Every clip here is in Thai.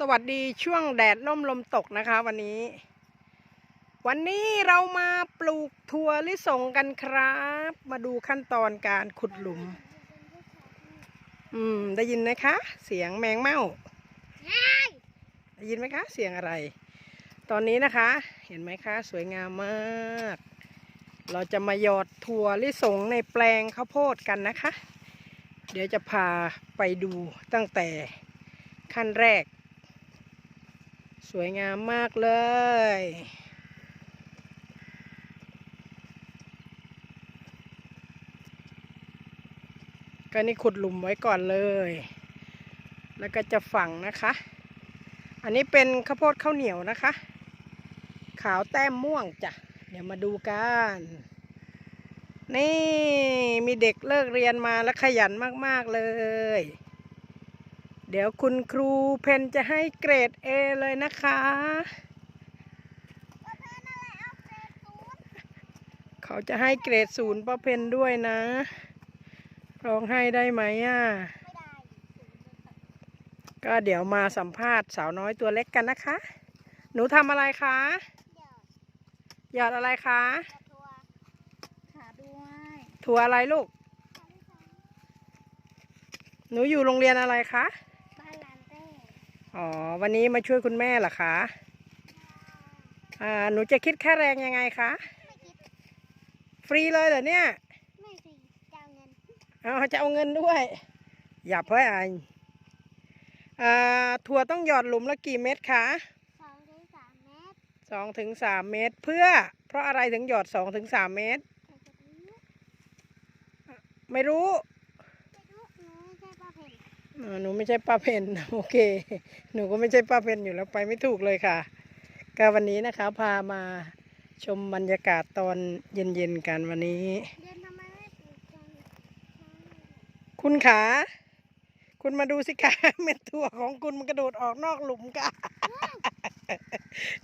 สวัสดีช่วงแดดล่มลมตกนะคะวันนี้ วันนี้เรามาปลูกถั่วลิสงกันครับ มาดูขั้นตอนการขุดหลุม อืม ได้ยินไหมคะ เสียงแมงเม่าได้ยินไหมคะ เสียงอะไร ตอนนี้นะคะ เห็นไหมคะ สวยงามมาก เราจะมาหยอดถั่วลิสงในแปลงข้าวโพดกันนะคะ เดี๋ยวจะพาไปดูตั้งแต่ขั้นแรก สวยงามมากเลย ก็นี่ขุดหลุมไว้ก่อนเลย แล้วก็จะฝังนะคะ อันนี้เป็นข้าวโพดข้าวเหนียวนะคะ ขาวแต้มม่วงจ้ะ เดี๋ยวมาดูกัน นี่มีเด็กเลิกเรียนมาแล้วขยันมาก ๆ เลย เดี๋ยวคุณครูเพนจะให้เกรด A เลยนะคะ เขาจะให้เกรดศูนย์ป้าเพนด้วยนะร้องให้ได้ไหมอะก็เดี๋ยวมาสัมภาษณ์สาวน้อยตัวเล็กกันนะคะ หนูทำอะไรคะหยอดอะไรคะขาด้วยถั่วอะไรลูก หนูอยู่โรงเรียนอะไรคะบ้านลานเต้ อ๋อ วันนี้มาช่วยคุณแม่เหรอคะ อ่า หนูจะคิดค่าแรงยังไงคะ ไม่คิด ฟรีเลยเหรอเนี่ย ไม่สิจะเอาเงินเอาจะเอาเงินด้วย อย่าเพ้ออายอ่า ถั่วต้องหยอดหลุมละกี่เม็ดคะสองถึงสามเมตรสองถึงสามเม็ดเพื่อ เพราะอะไรถึงหยอดสองถึงสามเม็ด แต่จะรู้ไม่รู้ ไม่รู้หนูไม่ใช่ป้าเพน อ่า หนูไม่ใช่ป้าเพนโอเค หนูก็ไม่ใช่ป้าเพนอยู่แล้วไปไม่ถูกเลยค่ะ ก็วันนี้นะคะ พามาชมบรรยากาศตอนเย็นๆกันวันนี้ คุณขา คุณมาดูสิคะเม็ดถั่วของคุณมันกระโดดออกนอกหลุมค่ะ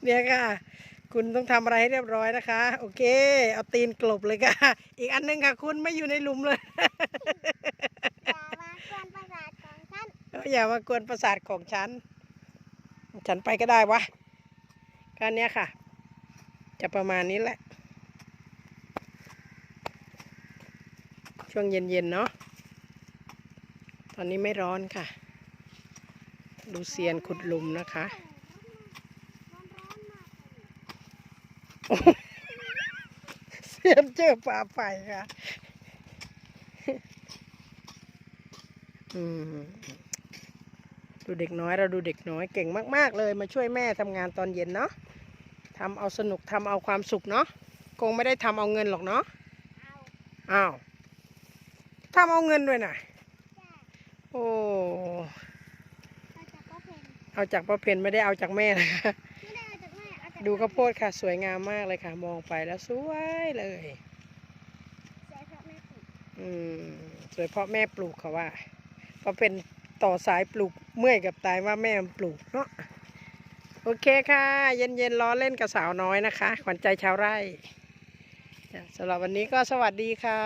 เนี่ยค่ะ คุณต้องทำอะไรให้เรียบร้อยนะคะ โอเค เอาตีนกลบเลยค่ะ อีกอันหนึงค่ะ คุณไม่อยู่ในหลุมเลย อย่ามากวนประสาทของฉัน ฉันไปก็ได้วะการเนี้ยค่ะ จะประมาณนี้แหละ ช่วงเย็นๆเนาะตอนนี้ไม่ร้อนค่ะ ดูเซียนขุดหลุมนะคะเซียนเจอปลาไฟค่ะ อืม ดูเด็กน้อยเราดูเด็กน้อยเก่งมาก ๆ เลยมาช่วยแม่ทำงานตอนเย็นเนาะทำเอาสนุกทำเอาความสุขเนาะคงไม่ได้ทำเอาเงินหรอกเนาะเอาอ้าวทำเอาเงินด้วยนะจ้าโอ้เอาจากป้าเพนเอาจากป้าเพนไม่ได้เอาจากแม่นะคะไม่ได้เอาจากแม่เอาจากดูข้าวโพดค่ะ สวยงามมากเลยค่ะ มองไปแล้วสวยเลยเสียเพราะแม่ปลูกอืมสวยเพราะแม่ปลูกเขาว่าเพราะเป็น ต่อสายปลูกเมื่อยกับตายว่าแม่มันปลูกเนาะโอเคค่ะ เย็นๆล้อเล่นกับสาวน้อยนะคะ ขวัญใจชาวไร่สำหรับวันนี้ก็สวัสดีค่ะ